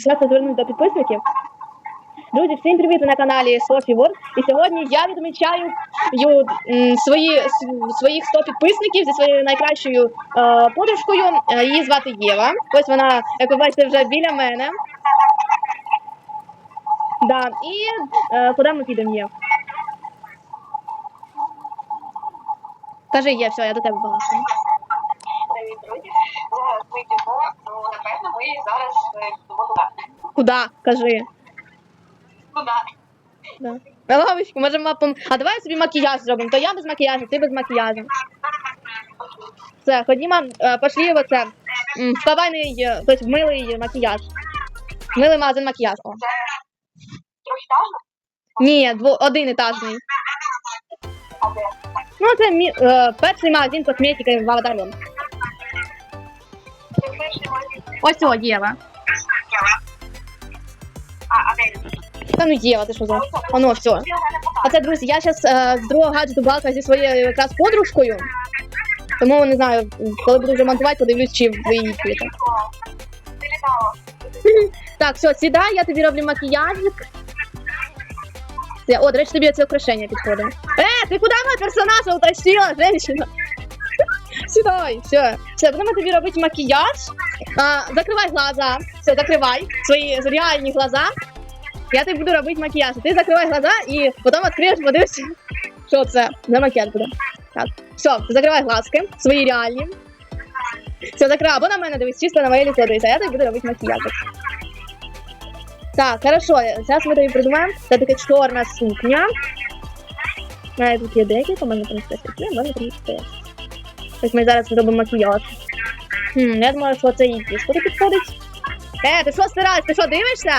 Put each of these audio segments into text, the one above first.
Зараз звернусь до підписників. Друзі, всім привіт! Ви на каналі Софі Ворд. І сьогодні я відмічаю свої, своїх 100 підписників зі своєю найкращою е, подружкою. Е, Її звати Єва. Ось вона, як ви бачите, вже біля мене. Да. І е, куди ми підемо, Єв? Кажи, Є, все, я до тебе балансую. Ми йдемо, ну, напевно, ми зараз е, йдемо туди. Куди? Кажи. Туди. Да. Лавочку, може мапом. А давай собі макіяж зробимо. То я без макіяжу, ти без макіяжу. Все, ходімо, е, пошли в оце. м, Вставайний, е, милий макіяж. Милий магазин макіяж. О. Це трьохтажно? Ні, дво, один етажний. А де? Ну, це мі, е, перший магазин косметики в Аватарі. Ось о, Єва. Та ну Єва, ти що за? Все. Ти мене покажеш. А це, друзі, я зараз е, другого гаджету балка зі своєю якраз подружкою. Тому не знаю, коли буду вже монтувати, подивлюсь, чи ви її чуєте. Так, все, сідай, я тобі роблю макіяжик. Все, О, до речі, тобі це украшення підходить. Е, ти куди мого персонажа утащила, женщина? Сідай, все. Все, будемо тобі робити макіяж. А, закривай глаза. Все, закривай свої реальні глаза. Я тобі буду робити макіяж. Ти закривай глаза і потім відкриєш, подивишся, що це за макіяж буде. Так, все, закривай глазки, свої реальні. Все, закривай, або на мене дивись, чисто на моє лицо дивись, а я тобі буду робити макіяж. Так, хорошо, зараз ми тобі придумаємо. Це така чорна сукня. Мене тут є декілька, можна принести сукня, можна принести. Ось ми зараз зробимо макіяж. Хм, я думаю, що це і буде підходить. Е, ти що стираєш? Ти що дивишся?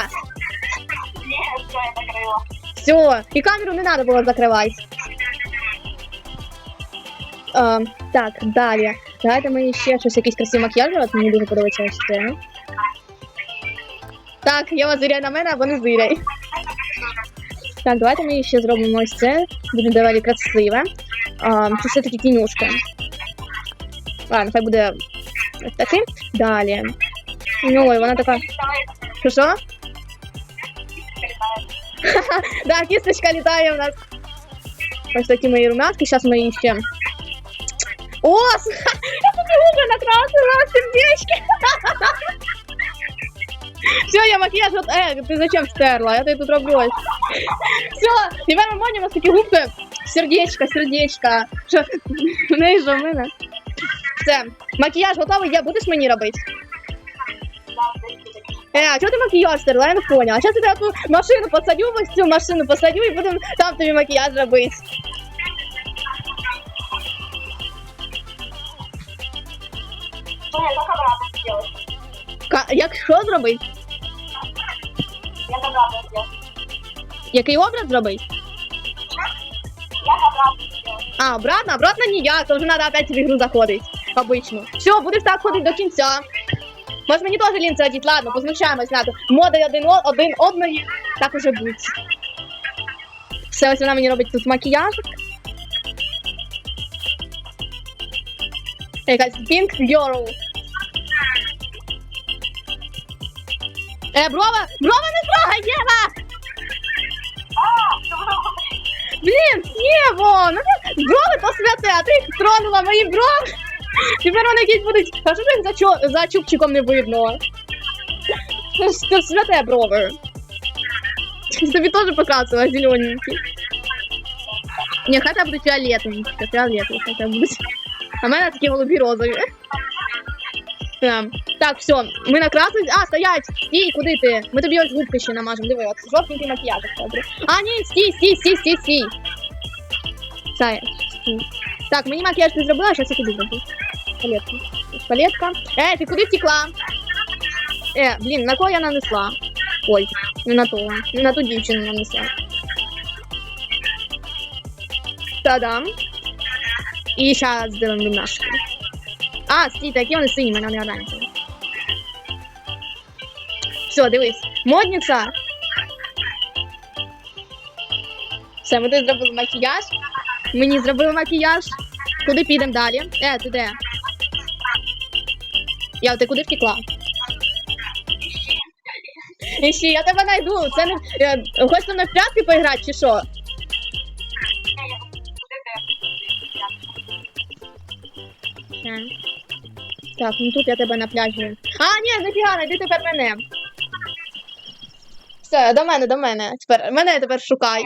Ні, все, я закрила. Все, і камеру не треба було закривати. А, так, далі. Давайте мені ще щось якийсь красивий макіяж, от мені дуже подобається ось це. Так, Єва зиряй на мене або не зиряй. Так, давайте ми ще зробимо ось це. Буде доволі красиве. А, це все-таки тінюшка. Ладно, хай буде ось таким. Далі. Ну, і вона така. Літає. Що що? Літає. Да, кисточка літає у нас. Ось такі мої румятки. Зараз ми її ще. О, с- я тут губи накрасила сердечки. Все, я макияж от... Э, ты зачем стерла? Я тебе тут роблю. Все, тепер ми можемо ось такі губки. Сердечко, сердечко. Що? В неї ж у мене. Все, макіяж готовий, я будеш мені робити? Е, а чого ти макіяж стерла? Я не поняла. А зараз я тебе ту машину посадю, ось цю машину посадю і будемо там тобі макіяж робити. Ка- Як що зробити? Як обратно зробити? Який образ зробити? Як обратно зробити? А, обратно, обратно ніяк, то вже треба опять в ігру заходити. Обично. Все, будеш так ходити до кінця. Може мені теж лінце одіть, ладно, позмущаємось, надо. Моди один, один одної, так уже будь. Все, ось вона мені робить тут макіяж. Якась Pink Girl. Е, брова, брова не трогай, Єва! Блін, Єво, ну брови то святе, а ти тронула мої брови. Тепер вони якісь будуть. А що ж їх за, чо... за чубчиком не видно? Це ж це ж святе брови. Тобі теж показувала зелененькі. Ні, хай там будуть фіолетові. Фіолетові хай там будуть. А в мене такі голубі розові. Так, так, все, ми накрасили. А, стоять! Стій, куди ти? Ми тобі ось губки ще намажемо. Диви, от жовтенький макіяж. добре. А, ні, стій, стій, стій, стій, стій. Все, стій. Так, мені макіяж ти зробила, зараз я тобі зроблю. Палетка. Палетка. Е, ти куди втекла? Е, блін, на кого я нанесла? Ой, не на того. Не на ту дівчину нанесла. Та-дам. І зараз зробимо вінашки. А, стій, такі вони сині, мене не оранжеві. Все, дивись. Модниця. Все, ми тут зробили макіяж. Мені зробили макіяж. Куди підемо далі? Е, ти де? Я, ти куди втекла? Іщи, я тебе найду. Це не. е, Хочеш мною в прятки поіграти, чи що? Ходити. Так, ну тут я тебе на пляжі. А, ні, нафіга, найди тепер мене. Все, до мене, до мене. Тепер мене тепер шукай.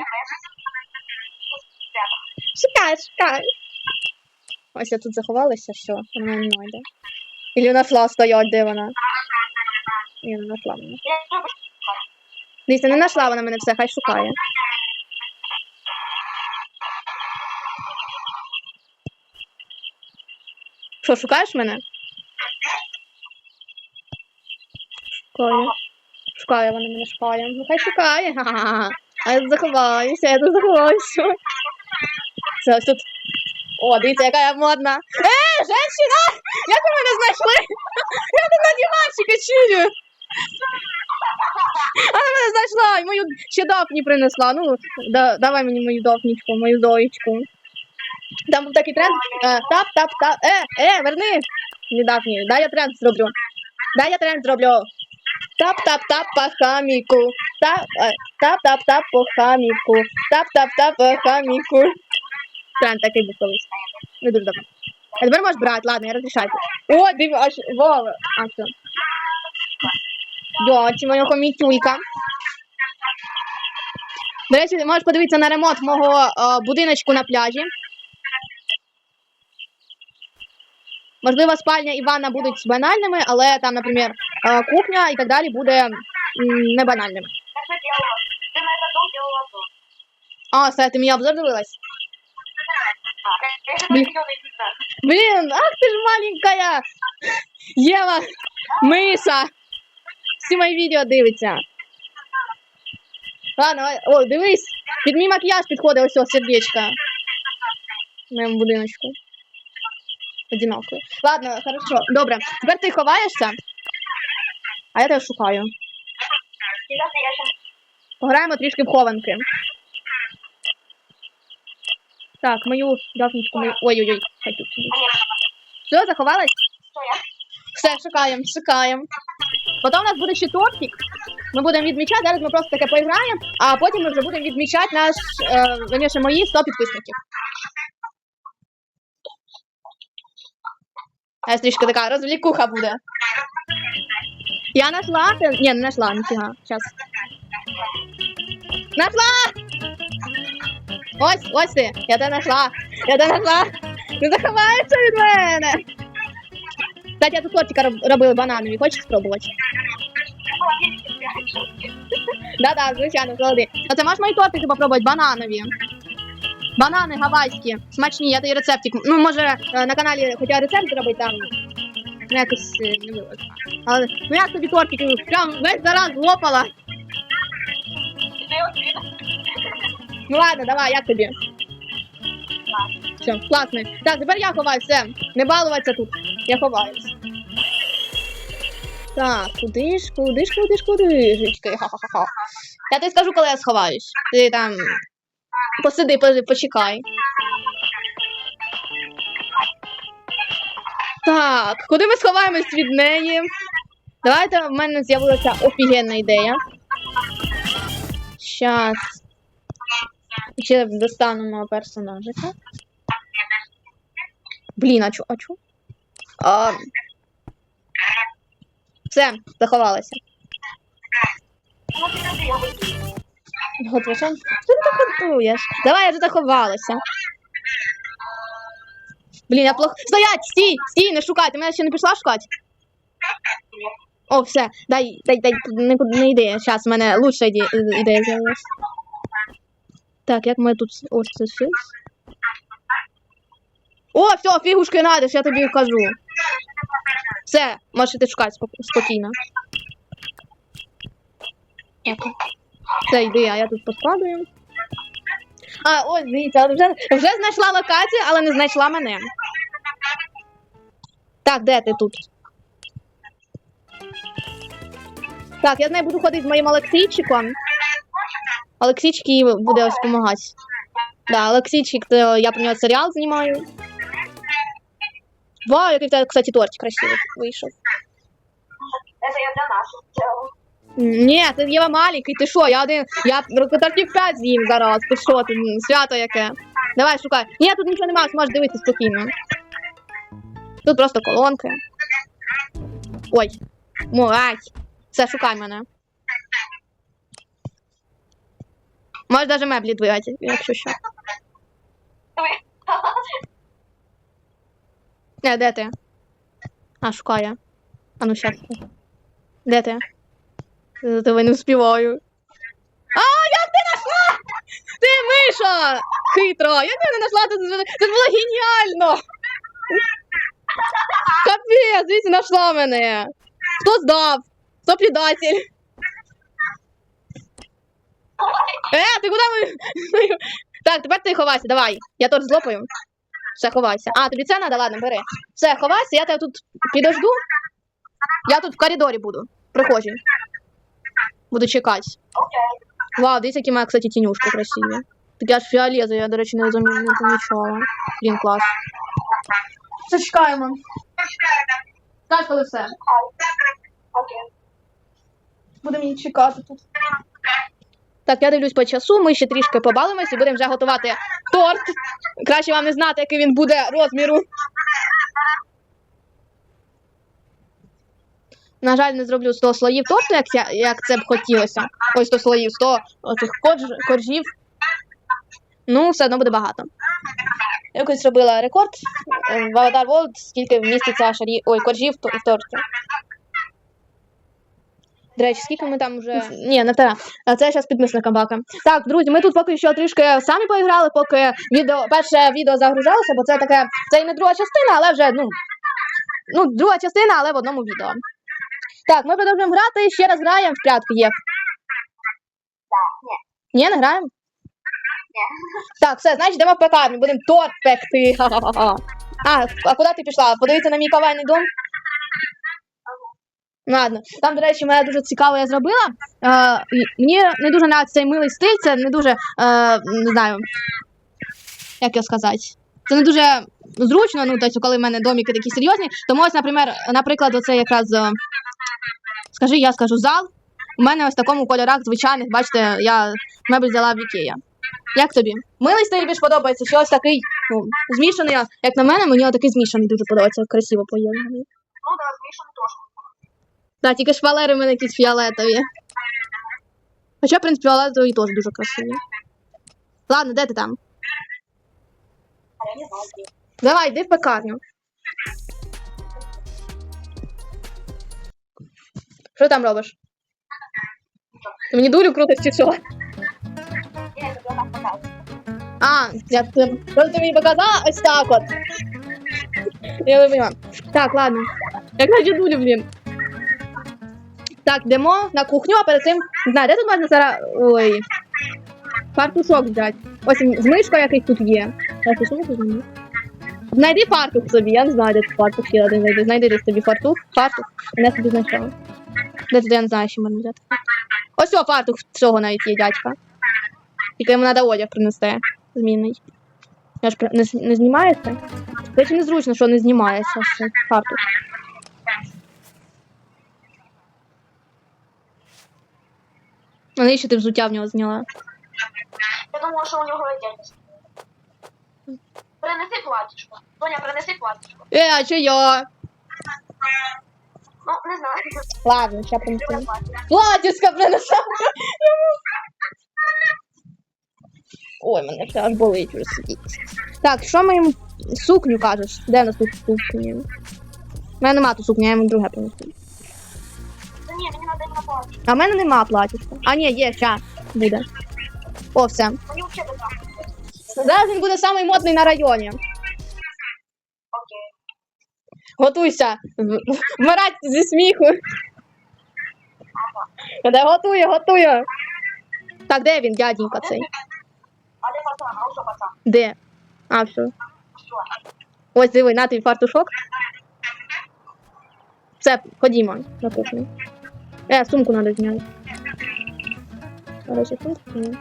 Шукай, шукай. Ось я тут заховалася, що вона не знайде. Ілі нашла стоять, де вона. Ні, не знайшла мене. Дивіться, не знайшла вона мене все, хай шукає. Що, шукаєш мене? Шукає. Шукає вона мене шукає. Ну хай шукає. Ха-ха-ха. А я тут заховаюся, я тут заховаюся. Ось тут. О, дивіться, яка я модна. Е, женщина! Як ви мене знайшли? Я тут на диванчика чую. Вона мене знайшла і мою ще Дафні принесла. Ну, да, давай мені мою Дафнічку, мою доєчку. Там був такий тренд. Е, тап, тап, тап. Е, е, верни. Не дай я тренд зроблю. Дай я тренд зроблю. Тап, тап, тап по хаміку. Тап, е, по хаміку. Тап, тап, тап по хаміку. Тренд такий був колись. Не дуже давно. А тепер можеш брати, ладно, я розрішаю. О, диви, аж Вова. А, все. Дьоті, моя комітюйка. До речі, можеш подивитися на ремонт мого е, будиночку на пляжі. Можливо, спальня і ванна будуть банальними, але там, наприклад, е, кухня і так далі буде не банальними. А, все, ти мені обзор дивилась? Блин. ах ти ж маленькая! Єва, Миса! Всі мої відео дивиться. Ладно, о, дивись, під мій макіяж підходить ось сердечко. В моєму будиночку. Одиноко. Ладно, хорошо. Добре. Тепер ти ховаєшся, а я тебе шукаю. Пограємо трішки в хованки. Так, мою дафнічку, мою. Ой-ой-ой, хай тут сидить. Все, заховалась? Все, шукаємо, шукаємо. Потім у нас буде ще тортик. Ми будемо відмічати, зараз ми просто таке поіграємо, а потім ми вже будемо відмічати наш, е, верніше, мої 100 підписників. А трішки така розвлікуха буде. Я нашла. Ні, не нашла, ніфіга. Щас. Нашла! Ось, ось ти. Я тебе нашла. Я тебе нашла. Не заховаєшся від мене. Кстати, я тут тортика роб- робили бананові. Хочеш спробувати? Да-да, звичайно, золоті. А це можеш мої тортики попробувати бананові? Банани гавайські, смачні, я той рецептик. Ну, може, е, на каналі хоча рецепт зробити там. Ну, якось е, не вилазь. Але як тобі тортики? Прям весь зараз лопала. Ну ладно, давай, як тобі? Все, класний. Так, тепер я ховаю, все. Не балуватися тут. Я ховаюсь. Так, куди ж, куди ж, куди ж, куди жички? Ха-ха-ха. Я тобі скажу, коли я сховаюсь. Ти там посиди, по- почекай. Так, куди ми сховаємось від неї? Давайте в мене з'явилася офігенна ідея. Щас. Ще достану мого персонажика. Блін, а чу, а чу? А... Все, заховалася. Готова. Що ти готуєш? Давай, я тут заховалася. Блін, я плохо. Стоять! Стій! Стій, не шукай! Ти мене ще не пішла шукати? О, все, дай, дай, дай, не, не йди. Зараз, в мене лучша іде- ідея з'явилась. Так, як ми тут. Ось це все. О, все, фігушки знайдеш, я тобі кажу. Все, можеш іти шукати спок- спокійно. Все, йди, а я тут поскладую. А, ось, дивіться, вже, вже знайшла локацію, але не знайшла мене. Так, де ти тут? Так, я з нею буду ходити з моїм Олексійчиком. Олексійчик їй буде ось допомагати. Да, Олексійчик, то я про нього серіал знімаю. Вау, який тебе, кстати, тортик красивий вийшов. Это я. Ні, це Єва маленький, ти що? Я один. Я тортів 5 з'їм зараз. Ти що, ти свято яке? Давай, шукай. Ні, тут нічого немає, можеш дивитися спокійно. Тут просто колонки. Ой. Мурай. Все, шукай мене. Можеш навіть меблі двигати, якщо що. Не, де ти? А, шукає. А ну щас. Де ти? За тебе не успіваю. А, як ти знайшла? Ти Миша! Хитро! Як ти не знайшла? Це, було геніально! Капець, звідси знайшла мене. Хто здав? Хто предатель? Е, ти куди ми? Так, тепер ти ховайся, давай. Я теж злопаю. Все, ховайся. А, тобі це треба? Ладно, бери. Все, ховайся, я тебе тут підожду. Я тут в коридорі буду. Прихожій. Буду чекати. Вау, дивіться, які має, кстати, тінюшки красиві. Такі аж фіолетові, я, до речі, не замі- не помічала. Блін, клас. Все, чекаємо. Коли все. Будемо її чекати тут. Так, я дивлюсь по часу, ми ще трішки побалимось і будемо вже готувати торт. Краще вам не знати, який він буде розміру. На жаль, не зроблю 100 слоїв торту, як, я, як це б хотілося. Ось 100 слоїв, 100 оцих корж, коржів. Ну, все одно буде багато. Я Якось зробила рекорд е, в Avatar World, скільки вміститься шарі... Ой, коржів то- в торті. До речі, скільки ми там вже. Ні, не те. А Це зараз підписникам бака. Так, друзі, ми тут поки що трішки самі поіграли, поки відео, перше відео загружалося, бо це таке. Це і не друга частина, але вже, ну. Ну, друга частина, але в одному відео. Так, ми продовжуємо грати. Ще раз граємо в прятки є. Ні, не граємо? Так, все, значить, йдемо в пекарню, будемо торт пекти. Ха-ха-ха. А, а куди ти пішла? Подивитися на мій кавайний дом? Ладно, там, до речі, мене дуже цікаво я зробила. Е, мені не дуже нравиться цей милий стиль, це не дуже, е, не знаю, як його сказати. Це не дуже зручно, ну, тобто, коли в мене доміки такі серйозні. Тому ось, наприклад, наприклад, оце якраз, скажи, я скажу зал. У мене ось в такому кольорах звичайних, бачите, я мебель взяла в Ікея. Як тобі? Милий стиль більш подобається, чи ось такий ну, змішаний, як на мене, мені отакий змішаний дуже подобається, красиво поєднаний. Ну, да, змішано теж. Так, тільки шпалери в мене якісь фіолетові. Хоча, в принципі, фіолетові теж дуже красиві. Ладно, де ти там? Давай, йди в пекарню. Що там робиш? Ти мені дулю крутиш чи що? А, я ти мені показала ось так от. Я не поняла. Так, ладно. Я кажу дулю, блін. Так, йдемо на кухню, а перед цим. Не знаю, де тут можна зараз. Ой. Фартушок взяти. Ось з мишкою якийсь тут є. Знайди фартух собі, я не знаю, де тут фартух ще один знайди. Знайди десь собі фартух, фартух, я собі знайшла. Де тут я не знаю, що можна взяти. Ось о, фартух цього навіть є, дядька. Тільки йому треба одяг принести. Змінний. Я ж не, з- не знімається? Речі, незручно, що не знімається ще фартух. А навіщо ти взуття в нього зняла? Я думала, що у нього дядька. Принеси платічко. Доня, принеси платічко. Е, а що я? Ну, не знаю. Ладно, ще Любе принесу. платічко. Платіска принесла. Ой, мене все аж болить вже сидіти. Так, що ми їм сукню кажеш? Де в нас тут сукні? У мене нема тут сукні, я йому друге принесу. Та ні, мені треба на. А в мене нема платічка. А ні, є, ща буде. О, все. Мені взагалі. Зараз він буде самий модний на районі. Окей. Готуйся. Вмирать зі сміху. Де готує, готує. Так, де він, дяденька цей? Де? А все. Ось диви, на твій фартушок. Все, ходімо на кухню. Е, сумку треба зняти. Короче, сумку зняли.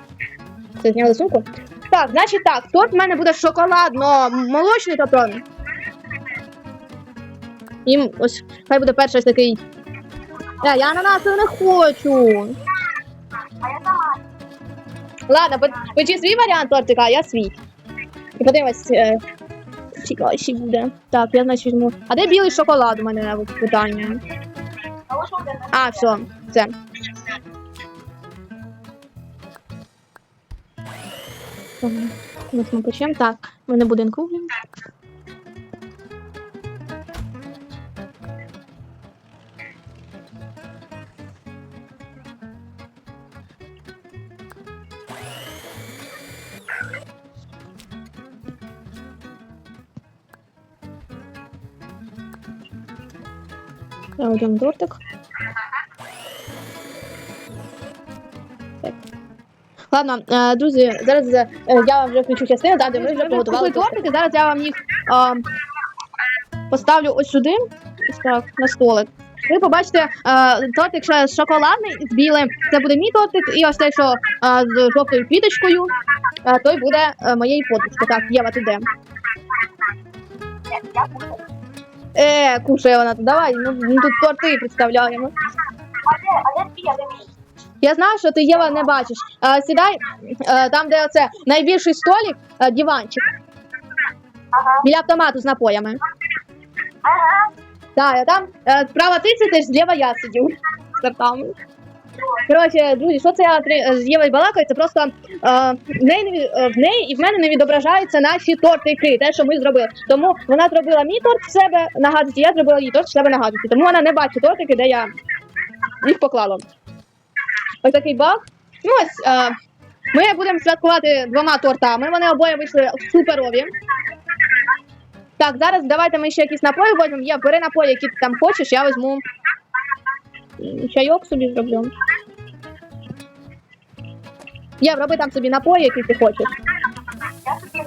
Це зняли сумку? Так, значить так, торт в мене буде шоколадно-молочний, тобто. Їм ось хай буде перший такий Е, я ананаси не хочу. А я сама. Ладно, печи свій варіант тортика, а я свій. І е, ще буде. Так, я значить візьму. А де білий шоколад у мене питання? А все, все, Ось ми почнемо. Так, ми не будинку. Один тортик. Так. Ладно, е, друзі, зараз е, я вам вже включу частину, да, де ми вже приготували тортики. Зараз я вам їх е, поставлю ось сюди, ось так, на столик. Ви побачите е, тортик, що шоколадний з білим. Це буде мій тортик, і ось те, що е, з жовтою квіточкою, е, той буде е, моєї. Так, Єва, ти де? Я, я. Е, кушає вона. Давай, ну, ми тут торти представляємо. А де, а де а де? Я знаю, що ти Єва не бачиш. А, сідай а, там, де оце найбільший столик, а, диванчик, Ага. біля автомату з напоями. Ага. Так, я там а, справа ти сидиш, зліва я сидів. З тортами. Коротше, друзі, що це я три- з Євою балакаю, це просто е, в, неї, е, в неї і в мене не відображаються наші тортики, те, що ми зробили. Тому вона зробила мій торт в себе на гаджеті, я зробила її торт в себе на гаджеті. Тому вона не бачить тортики, де я їх поклала. Ось такий баг. Ну ось, е, ми будемо святкувати двома тортами. Вони обоє вийшли суперові. Так, зараз давайте ми ще якісь напої візьмемо. Є, бери напої, які ти там хочеш, я візьму чайок собі зроблю. Є, роби там собі напої, які ти хочеш. Я собі.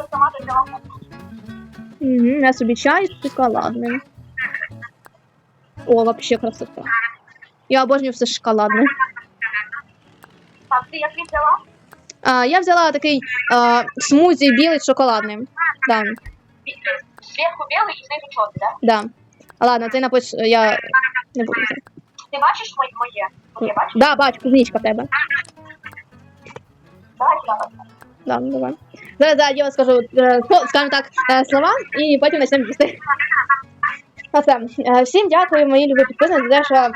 Угу, я собі чай шоколадний. О, вообще красота. Я обожнюю все шоколадне. Так, ти який взяла? А, я взяла такий а, смузі білий з шоколадним. Да, Зверху білий і знизу чорний, да? да. Ладно, цей напис я не буду взяти. Ти бачиш моє? Моє? Бачиш? Да, бачу, клубничка в тебе. Давай сюди. Да, ну давай. Зараз да, я скажу, е, скажімо так, е, слова і потім почнемо їсти. Оце. Е, Всім дякую, мої любі підписники, за те, що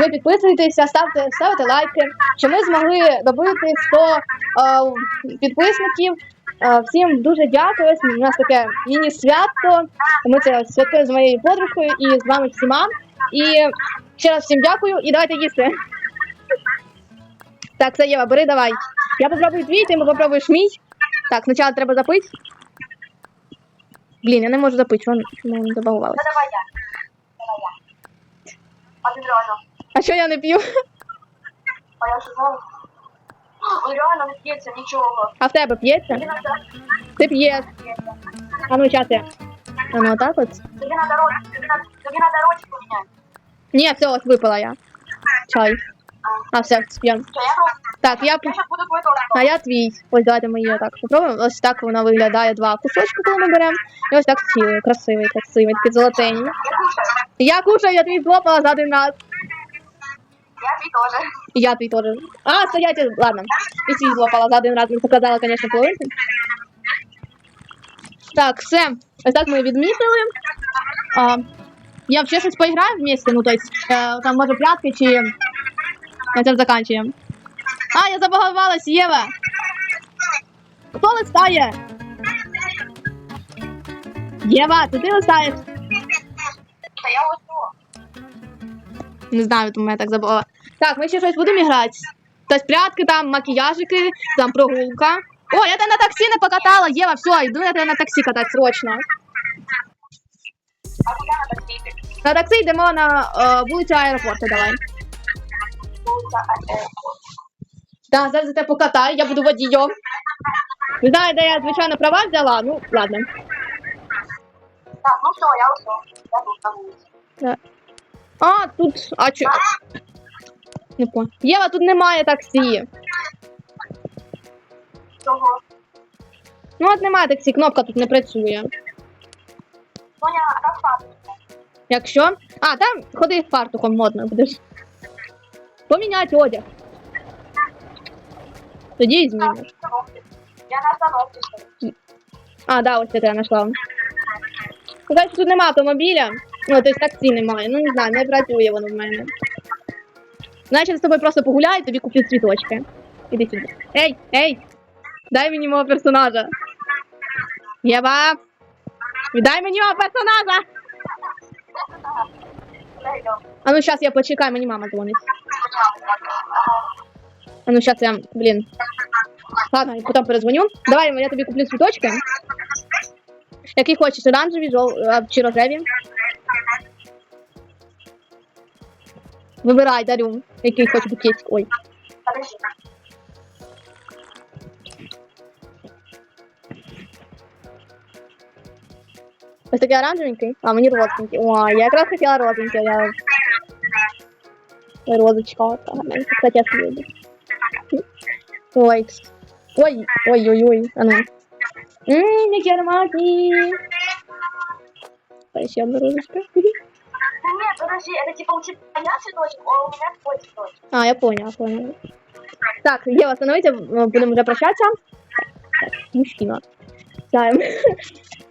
ви підписуєтеся, ставте, ставите лайки, що ми змогли добити 100 е, підписників. Всім дуже дякую. У нас таке міні-свято. Ми це святкуємо з моєю подружкою і з вами всіма. І ще раз всім дякую і давайте їсти. Так, це Єва, бери давай. Я попробую твій, ти попробуєш мій. Так, спочатку треба запити. Блін, я не можу запити, чому не забагувалося. Ну давай я. Давай я. Один реально. А що я не п'ю? А я що знаю? Ой, реально не п'ється нічого. А в тебе п'ється? Ти п'єш. А ну, я. А ну, отак от. тобі надо рот, тобі надо ротик поміняти. Ні, все, ось випила я. Чай. А, все, рот? Так, я торт. А я твій. Ось давайте ми її так попробуємо. Ось так вона виглядає два кусочки, коли ми беремо. І ось так цілий, красивий, красивий, такий золотенький. Я кушаю. Я твій злопала за один раз. Я твій теж. І я твій теж. А, стоять, ладно. І свій злопала за один раз, не показала, звісно, половинку. Так, все. Ось так ми відмітили. А, я ще щось поіграю вместе, ну, то есть, е, там, може, прятки чи... На цьому заканчуємо. А, я забагувалась, Єва! Хто листає? Єва, це ти листаєш? Та я. Не знаю, тому я так забула. Так, ми ще щось будемо грати. Тобто прятки, там, макіяжики, там прогулка. О, я тебе на таксі не покатала, Єва, все, йду я тебе на таксі катати срочно. А куди надо сидіти? На таксі йдемо на е, вулицю аеропорту, давай. Так, зараз я тебе покатаю, я буду водієм. Не знаю, де я, звичайно, права взяла, ну, ладно. Так, ну все, я тут. Я тут на вулиці. А, тут, а чо? Не понял. Єва, тут немає таксі. Чого? Ну от немає таксі, кнопка тут не працює. Якщо. А, там ходи фартухом модно будеш. Поміняти одяг. Тоді і зміниш. Я на остановці стою. А, да, ось це я знайшла. Сказати, тут нема автомобіля. Ну, тобто таксі немає. Ну, не знаю, не працює воно в мене. Значить, з тобою просто погуляю, тобі куплю цвіточки. Іди сюди. Ей, ей! Дай мені мого персонажа. Єва! Віддай мені мого персонажа! А ну сейчас я почекаю, мені мама дзвонить. А ну сейчас я, блін. Ладно, я потім перезвоню. Давай, я тобі куплю цвіточки. Які хочеш, оранжеві, жов... а, чи рожеві? Дарю. Який хочеш букетик. Ой. Ось такий оранжевенький. А, мені розовенький. Ой, я якраз хотіла розовенький, я... Розочка. така гарненька. Кстати, я собі люблю. Ой. Ой, ой, ой, ой. А ну. Ммм, які ароматні. Ой, ще одна розочка. Да нет, подожди, это типа у тебя цветочек, а у меня твой цветочек. А, я поняла, поняла. Так, Єва, становиться, будемо вже прощатися. Так, мужчина. Так.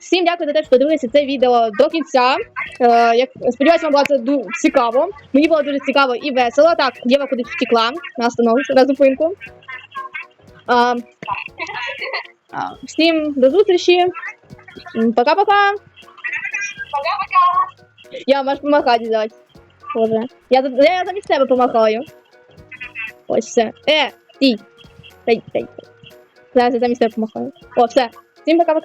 Всім дякую за те, що подивилися це відео до кінця. Е, як, сподіваюся, вам було це ду- цікаво. Мені було дуже цікаво і весело. Так, Єва кудись втекла на остановку, на зупинку. А, всім до зустрічі. Пока-пока. Пока-пока. Я можу помахати взяти. Боже. Я, я замість себе помахаю. Ось все. Е, стій. Стій, стій. Зараз я замість себе помахаю. О, все. Всім пока-пока.